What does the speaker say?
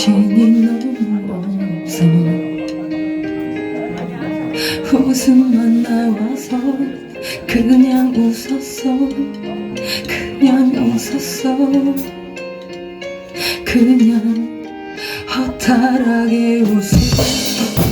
당신이 너무 없어 웃음만 나와서 그냥 웃었어. 그냥 웃었어. 그냥 허탈하게 웃었어.